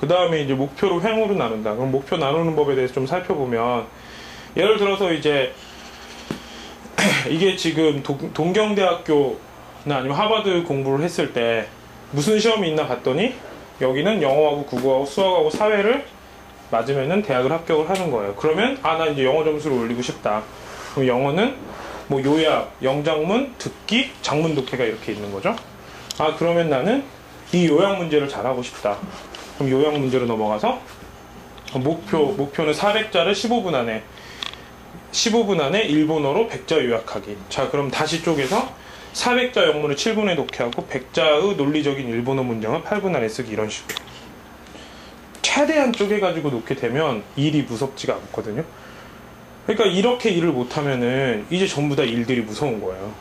그 다음에 이제 목표를 횡으로 나눈다. 그럼 목표 나누는 법에 대해서 좀 살펴보면 예를 들어서 이제 이게 지금 동, 동경대학교나 아니면 하버드 공부를 했을 때 무슨 시험이 있나 봤더니 여기는 영어하고 국어하고 수학하고 사회를 맞으면은 대학을 합격을 하는 거예요. 그러면 아 나 이제 영어 점수를 올리고 싶다. 그럼 영어는 뭐 요약, 영장문, 듣기, 장문 독해가 이렇게 있는 거죠. 아 그러면 나는 이 요약 문제를 잘하고 싶다. 그럼 요약 문제로 넘어가서 목표 목표는 400자를 15분 안에 15분 안에 일본어로 100자 요약하기. 자, 그럼 다시 쪼개서 400자 영문을 7분에 독해하고 100자의 논리적인 일본어 문장을 8분 안에 쓰기 이런 식으로. 최대한 쪼개가지고 놓게 되면 일이 무섭지가 않거든요. 그러니까 이렇게 일을 못하면은 이제 전부 다 일들이 무서운 거예요.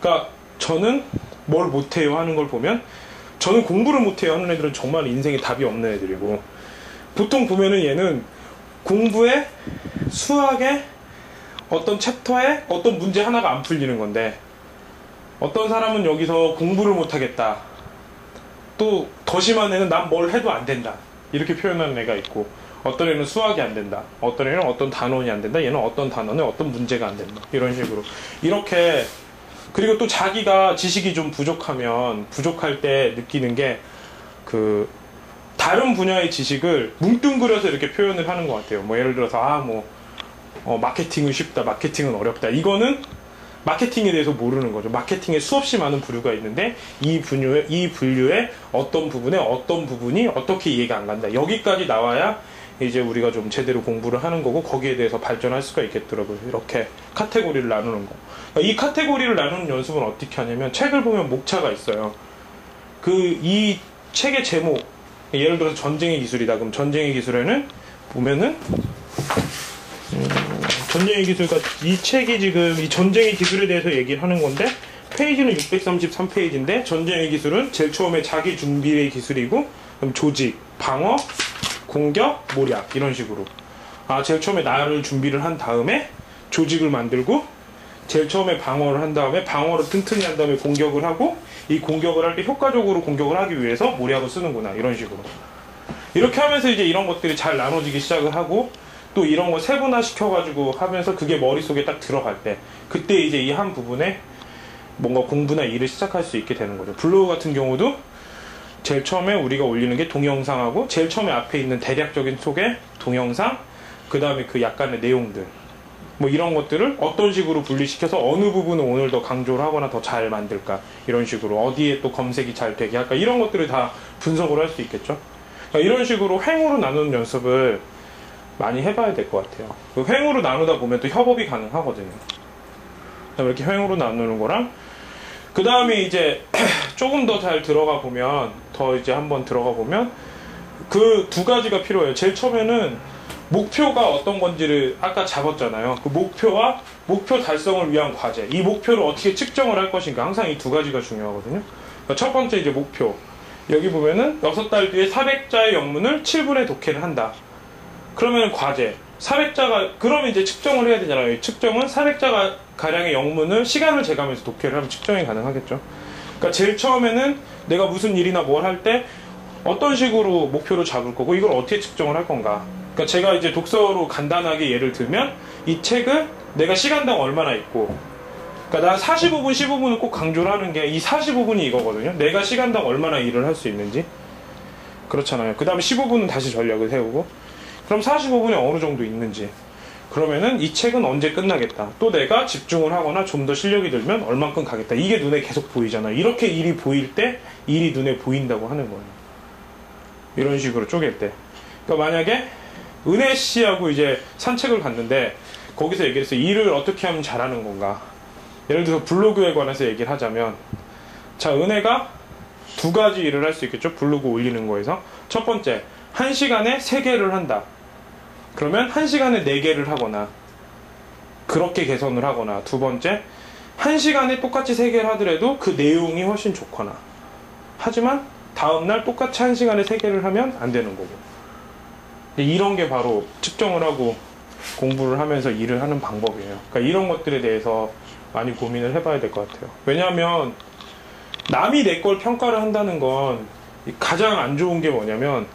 그러니까 저는 뭘 못해요 하는 걸 보면 저는 공부를 못해요 하는 애들은 정말 인생에 답이 없는 애들이고 보통 보면은 얘는 공부에 수학에 어떤 챕터에 어떤 문제 하나가 안 풀리는 건데 어떤 사람은 여기서 공부를 못하겠다. 또 더 심한 애는 난 뭘 해도 안 된다. 이렇게 표현하는 애가 있고 어떤 애는 수학이 안 된다. 어떤 애는 어떤 단원이 안 된다. 얘는 어떤 단원에 어떤 문제가 안 된다. 이런 식으로 이렇게 그리고 또 자기가 지식이 좀 부족하면 부족할 때 느끼는 게 그 다른 분야의 지식을 뭉뚱그려서 이렇게 표현을 하는 것 같아요. 뭐 예를 들어서 아뭐 어, 마케팅은 쉽다, 마케팅은 어렵다. 이거는 마케팅에 대해서 모르는 거죠. 마케팅에 수없이 많은 부류가 있는데 이 분류의 이 분류의 어떤 부분에 어떤 부분이 어떻게 이해가 안 간다. 여기까지 나와야 이제 우리가 좀 제대로 공부를 하는 거고 거기에 대해서 발전할 수가 있겠더라고요. 이렇게 카테고리를 나누는 거. 그러니까 이 카테고리를 나누는 연습은 어떻게 하냐면 책을 보면 목차가 있어요. 그 이 책의 제목 예를 들어서 전쟁의 기술이다. 그럼 전쟁의 기술에는 보면은 전쟁의 기술과 이 책이 지금 이 전쟁의 기술에 대해서 얘기를 하는 건데 페이지는 633페이지인데 전쟁의 기술은 제일 처음에 자기 준비의 기술이고 그럼 조직, 방어, 공격, 모략 이런 식으로 아 제일 처음에 나를 준비를 한 다음에 조직을 만들고 제일 처음에 방어를 한 다음에 방어를 튼튼히 한 다음에 공격을 하고 이 공격을 할 때 효과적으로 공격을 하기 위해서 모략을 쓰는구나 이런 식으로 이렇게 하면서 이제 이런 것들이 잘 나눠지기 시작을 하고 또 이런 거 세분화 시켜가지고 하면서 그게 머릿속에 딱 들어갈 때 그때 이제 이 한 부분에 뭔가 공부나 일을 시작할 수 있게 되는 거죠. 블로그 같은 경우도 제일 처음에 우리가 올리는 게 동영상하고 제일 처음에 앞에 있는 대략적인 소개, 동영상, 그 다음에 그 약간의 내용들 뭐 이런 것들을 어떤 식으로 분리시켜서 어느 부분을 오늘 더 강조를 하거나 더 잘 만들까 이런 식으로 어디에 또 검색이 잘 되게 할까 이런 것들을 다 분석을 할 수 있겠죠. 그러니까 이런 식으로 횡으로 나누는 연습을 많이 해봐야 될 것 같아요. 그 횡으로 나누다 보면 또 협업이 가능하거든요. 이렇게 횡으로 나누는 거랑 그 다음에 이제 조금 더 잘 들어가 보면 더 이제 한번 들어가 보면 그 두 가지가 필요해요. 제일 처음에는 목표가 어떤 건지를 아까 잡았잖아요. 그 목표와 목표 달성을 위한 과제. 이 목표를 어떻게 측정을 할 것인가. 항상 이 두 가지가 중요하거든요. 그러니까 첫 번째 이제 목표. 여기 보면은 6달 뒤에 400자의 영문을 7분에 독해를 한다. 그러면 과제 400자가 그러면 이제 측정을 해야 되잖아요. 측정은 400자가 가량의 영문을 시간을 재가면서 독해를 하면 측정이 가능하겠죠. 그러니까 제일 처음에는 내가 무슨 일이나 뭘 할 때 어떤 식으로 목표를 잡을 거고 이걸 어떻게 측정을 할 건가. 그러니까 제가 이제 독서로 간단하게 예를 들면 이 책을 내가 시간당 얼마나 읽고 그러니까 나 45분, 15분을 꼭 강조를 하는 게 이 45분이 이거거든요. 내가 시간당 얼마나 일을 할 수 있는지. 그렇잖아요. 그 다음에 15분은 다시 전략을 세우고 그럼 45분에 어느 정도 있는지. 그러면은 이 책은 언제 끝나겠다. 또 내가 집중을 하거나 좀 더 실력이 들면 얼만큼 가겠다. 이게 눈에 계속 보이잖아요. 이렇게 일이 보일 때 일이 눈에 보인다고 하는 거예요. 이런 식으로 쪼갤 때. 그러니까 만약에 은혜 씨하고 이제 산책을 갔는데 거기서 얘기를 했어요. 일을 어떻게 하면 잘하는 건가. 예를 들어서 블로그에 관해서 얘기를 하자면 자, 은혜가 두 가지 일을 할 수 있겠죠. 블로그 올리는 거에서. 첫 번째, 한 시간에 세 개를 한다. 그러면 한 시간에 네 개를 하거나 그렇게 개선을 하거나 두 번째 한 시간에 똑같이 세 개를 하더라도 그 내용이 훨씬 좋거나 하지만 다음날 똑같이 한 시간에 세 개를 하면 안 되는 거고 이런 게 바로 측정을 하고 공부를 하면서 일을 하는 방법이에요. 그러니까 이런 것들에 대해서 많이 고민을 해봐야 될 것 같아요. 왜냐하면 남이 내 걸 평가를 한다는 건 가장 안 좋은 게 뭐냐면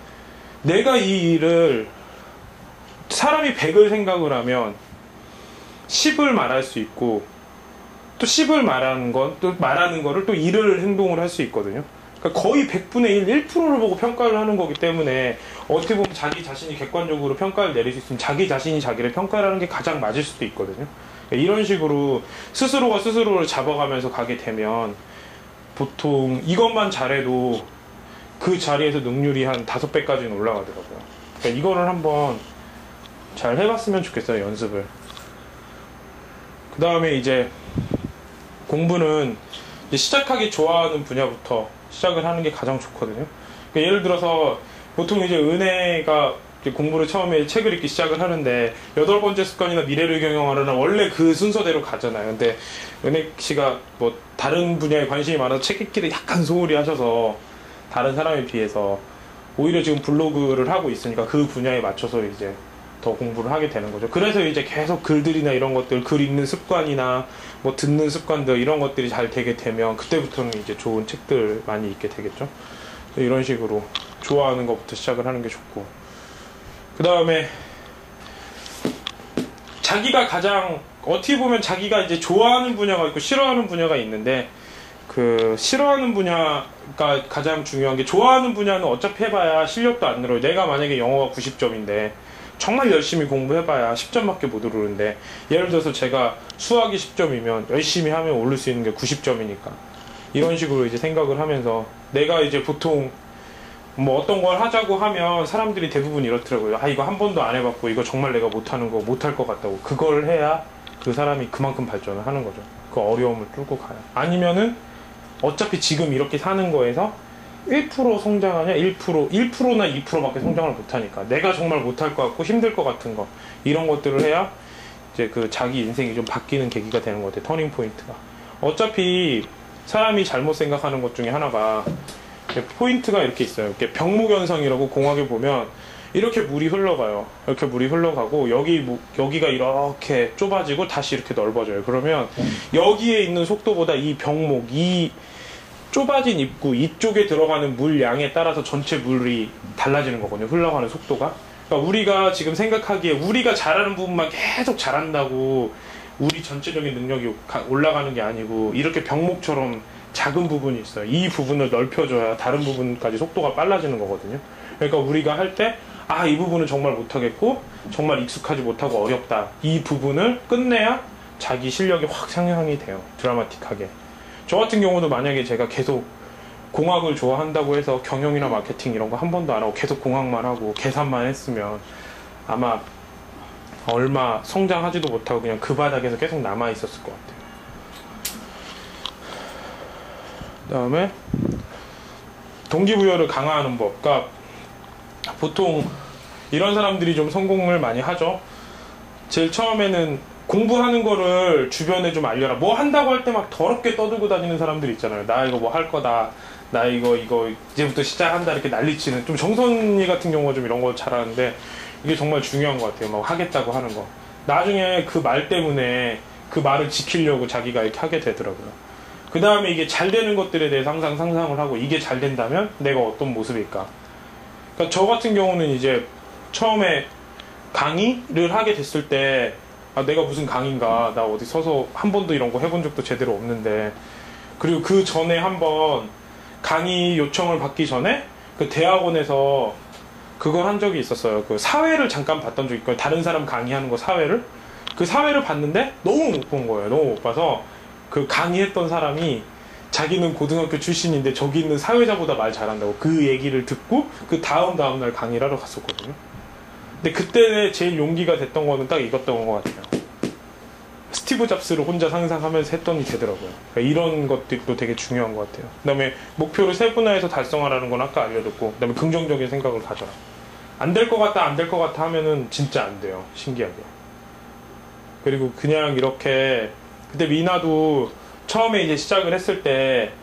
내가 이 일을 사람이 100을 생각을 하면 10을 말할 수 있고 또 10을 말하는 건 또 말하는 거를 또 1을 행동을 할 수 있거든요. 그러니까 거의 100분의 1, 1%를 보고 평가를 하는 거기 때문에 어떻게 보면 자기 자신이 객관적으로 평가를 내릴 수 있으면 자기 자신이 자기를 평가를 하는 게 가장 맞을 수도 있거든요. 그러니까 이런 식으로 스스로가 스스로를 잡아가면서 가게 되면 보통 이것만 잘해도 그 자리에서 능률이 한 다섯 배까지는 올라가더라고요. 그러니까 이거를 한번 잘 해봤으면 좋겠어요, 연습을. 그 다음에 이제 공부는 이제 시작하기 좋아하는 분야부터 시작을 하는 게 가장 좋거든요. 그러니까 예를 들어서 보통 이제 은혜가 공부를 처음에 책을 읽기 시작을 하는데 여덟 번째 습관이나 미래를 경영하려는 원래 그 순서대로 가잖아요. 근데 은혜 씨가 뭐 다른 분야에 관심이 많아서 책 읽기를 약간 소홀히 하셔서 다른 사람에 비해서 오히려 지금 블로그를 하고 있으니까 그 분야에 맞춰서 이제 더 공부를 하게 되는 거죠. 그래서 이제 계속 글들이나 이런 것들, 글 읽는 습관이나 뭐 듣는 습관들 이런 것들이 잘 되게 되면 그때부터는 이제 좋은 책들 많이 읽게 되겠죠. 이런 식으로 좋아하는 것부터 시작을 하는 게 좋고. 그 다음에 자기가 가장 어떻게 보면 자기가 이제 좋아하는 분야가 있고 싫어하는 분야가 있는데 그 싫어하는 분야가 가장 중요한 게 좋아하는 분야는 어차피 해봐야 실력도 안 늘어요. 내가 만약에 영어가 90점인데 정말 열심히 공부해봐야 10점밖에 못 오르는데 예를 들어서 제가 수학이 10점이면 열심히 하면 오를 수 있는 게 90점이니까 이런 식으로 이제 생각을 하면서 내가 이제 보통 뭐 어떤 걸 하자고 하면 사람들이 대부분 이렇더라고요. 아 이거 한 번도 안 해봤고 이거 정말 내가 못하는 거 못할 것 같다고 그걸 해야 그 사람이 그만큼 발전을 하는 거죠. 그 어려움을 뚫고 가요. 아니면은 어차피 지금 이렇게 사는 거에서 1% 성장하냐 1% 1%나 2%밖에 성장을 못하니까 내가 정말 못할 것 같고 힘들 것 같은 거 이런 것들을 해야 이제 그 자기 인생이 좀 바뀌는 계기가 되는 것 같아요. 터닝 포인트가. 어차피 사람이 잘못 생각하는 것 중에 하나가 포인트가 이렇게 있어요. 이렇게 병목현상이라고 공학에 보면 이렇게 물이 흘러가요. 이렇게 물이 흘러가고 여기 무- 여기가 이렇게 좁아지고 다시 이렇게 넓어져요. 그러면 여기에 있는 속도보다 이 병목 이 좁아진 입구 이쪽에 들어가는 물 양에 따라서 전체 물이 달라지는 거거든요. 흘러가는 속도가. 그러니까 우리가 지금 생각하기에 우리가 잘하는 부분만 계속 잘한다고 우리 전체적인 능력이 가- 올라가는 게 아니고 이렇게 병목처럼 작은 부분이 있어요. 이 부분을 넓혀줘야 다른 부분까지 속도가 빨라지는 거거든요. 그러니까 우리가 할 때, 아, 이 부분은 정말 못하겠고, 정말 익숙하지 못하고 어렵다. 이 부분을 끝내야 자기 실력이 확 상향이 돼요. 드라마틱하게. 저 같은 경우도 만약에 제가 계속 공학을 좋아한다고 해서 경영이나 마케팅 이런 거 한 번도 안 하고 계속 공학만 하고 계산만 했으면 아마 얼마 성장하지도 못하고 그냥 그 바닥에서 계속 남아 있었을 것 같아요. 그다음에 동기부여를 강화하는 법. 그러니까 보통 이런 사람들이 좀 성공을 많이 하죠. 제일 처음에는 공부하는 거를 주변에 좀 알려라. 뭐 한다고 할 때 막 더럽게 떠들고 다니는 사람들 있잖아요. 나 이거 뭐 할 거다. 나 이거 이거 이제부터 시작한다 이렇게 난리치는 좀 정선이 같은 경우가 좀 이런 거 잘하는데 이게 정말 중요한 것 같아요. 막 하겠다고 하는 거. 나중에 그 말 때문에 그 말을 지키려고 자기가 이렇게 하게 되더라고요. 그 다음에 이게 잘 되는 것들에 대해서 항상 상상을 하고 이게 잘 된다면 내가 어떤 모습일까. 그러니까 저 같은 경우는 이제 처음에 강의를 하게 됐을 때 아, 내가 무슨 강의인가. 나 어디 서서 한 번도 이런 거 해본 적도 제대로 없는데. 그리고 그 전에 한번 강의 요청을 받기 전에 그 대학원에서 그걸 한 적이 있었어요. 그 사회를 잠깐 봤던 적이 있거든요. 다른 사람 강의하는 거 사회를. 그 사회를 봤는데 너무 못 본 거예요. 너무 못 봐서 그 강의했던 사람이 자기는 고등학교 출신인데 저기 있는 사회자보다 말 잘한다고 그 얘기를 듣고 그 다음 다음 날 강의를 하러 갔었거든요. 근데 그때 제일 용기가 됐던 거는 딱 이것던 것 같아요. 스티브 잡스를 혼자 상상하면서 했더니 되더라고요. 그러니까 이런 것들도 되게 중요한 것 같아요. 그 다음에 목표를 세분화해서 달성하라는 건 아까 알려줬고, 그 다음에 긍정적인 생각을 가져라. 안 될 것 같다, 안 될 것 같아 하면은 진짜 안 돼요. 신기하게. 그리고 그냥 이렇게, 그때 미나도 처음에 이제 시작을 했을 때, 아,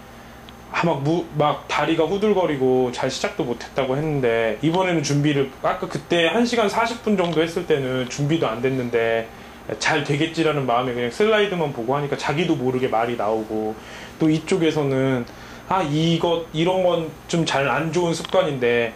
막, 무, 막 다리가 후들거리고 잘 시작도 못했다고 했는데, 이번에는 준비를, 아까 그때 1시간 40분 정도 했을 때는 준비도 안 됐는데, 잘 되겠지라는 마음에 그냥 슬라이드만 보고 하니까 자기도 모르게 말이 나오고, 또 이쪽에서는, 아, 이것, 이런 건 좀 잘 안 좋은 습관인데,